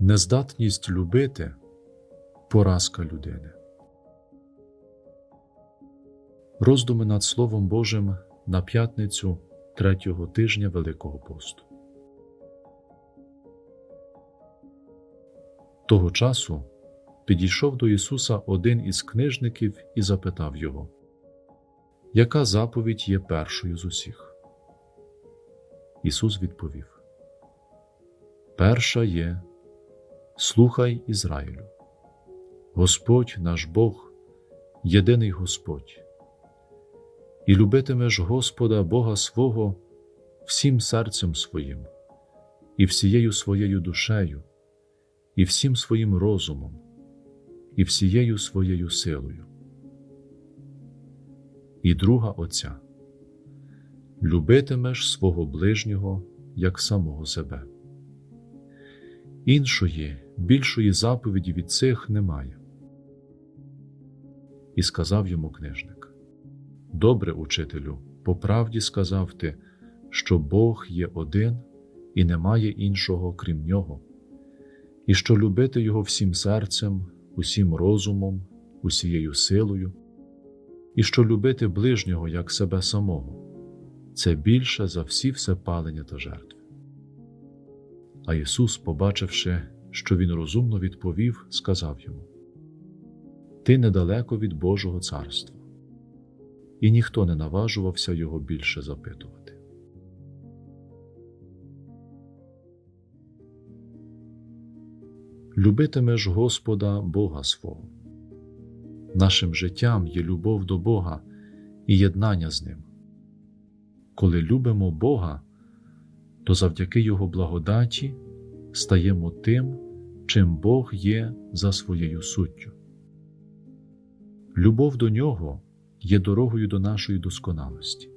Нездатність любити поразка людини. Роздуми над Словом Божим на п'ятницю третього тижня Великого посту. Того часу підійшов до Ісуса один із книжників і запитав його, яка заповідь є першою з усіх? Ісус відповів: Перша є Слухай Ізраїлю, Господь наш Бог, єдиний Господь, і любитимеш Господа Бога свого всім серцем своїм, і всією своєю душею, і всім своїм розумом, і всією своєю силою. І друга Отця любитимеш свого ближнього як самого себе. Іншої, більшої заповіді від цих немає. І сказав йому книжник: Добре, учителю, по правді сказав ти, що Бог є один і немає іншого крім нього, і що любити Його всім серцем, усім розумом, усією силою, і що любити ближнього як себе самого це більше за всі всепалення та жертви. А Ісус, побачивши, що Він розумно відповів, сказав йому: Ти недалеко від Божого царства, і ніхто не наважувався його більше запитувати. Любитимеш Господа Бога свого. Нашим життям є любов до Бога і єднання з Ним. Коли любимо Бога, то завдяки Його благодаті стаємо тим, чим Бог є за своєю суттю. Любов до Нього є дорогою до нашої досконалості.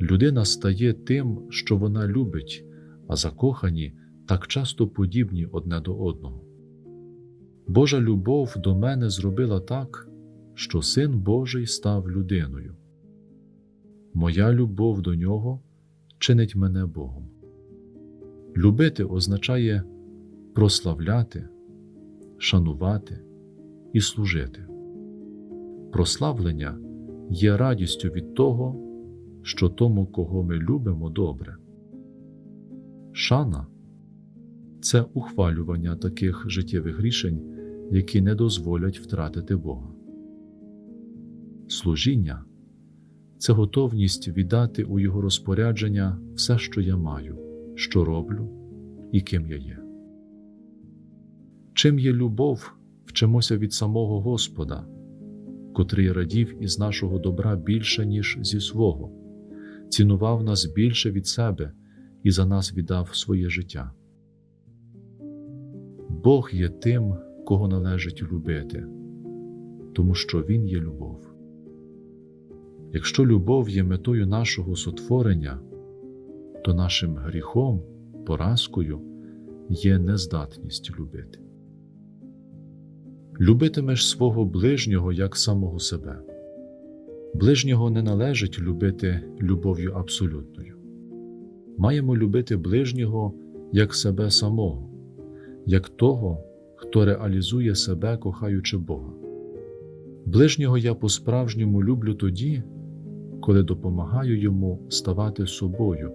Людина стає тим, що вона любить, а закохані так часто подібні одне до одного. Божа любов до мене зробила так, що Син Божий став людиною. Моя любов до нього чинить мене Богом. Любити означає прославляти, шанувати і служити. Прославлення є радістю від того, що тому, кого ми любимо, добре. Шана це ухвалювання таких життєвих рішень, які не дозволять втратити Бога. Служіння це готовність віддати у Його розпорядження все, що я маю, що роблю і ким я є. Чим є любов, вчимося від самого Господа, котрий радів із нашого добра більше, ніж зі свого, цінував нас більше від себе і за нас віддав своє життя. Бог є тим, кого належить любити, тому що Він є любов. Якщо любов є метою нашого сотворення, то нашим гріхом, поразкою є нездатність любити. Любитимеш свого ближнього як самого себе. Ближнього не належить любити любов'ю абсолютною. Маємо любити ближнього як себе самого, як того, хто реалізує себе, кохаючи Бога. Ближнього я по-справжньому люблю тоді, коли допомагаю йому ставати собою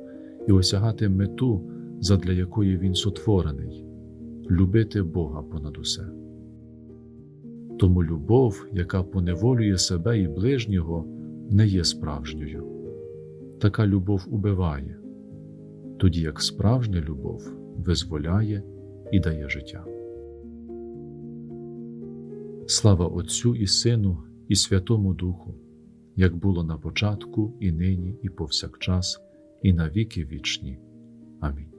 і осягати мету, задля якої він сотворений, любити Бога понад усе. Тому любов, яка поневолює себе і ближнього, не є справжньою. Така любов убиває, тоді як справжня любов визволяє і дає життя. Слава Отцю і Сину, і Святому Духу як було на початку, і нині, і повсякчас, і на віки вічні. Амінь.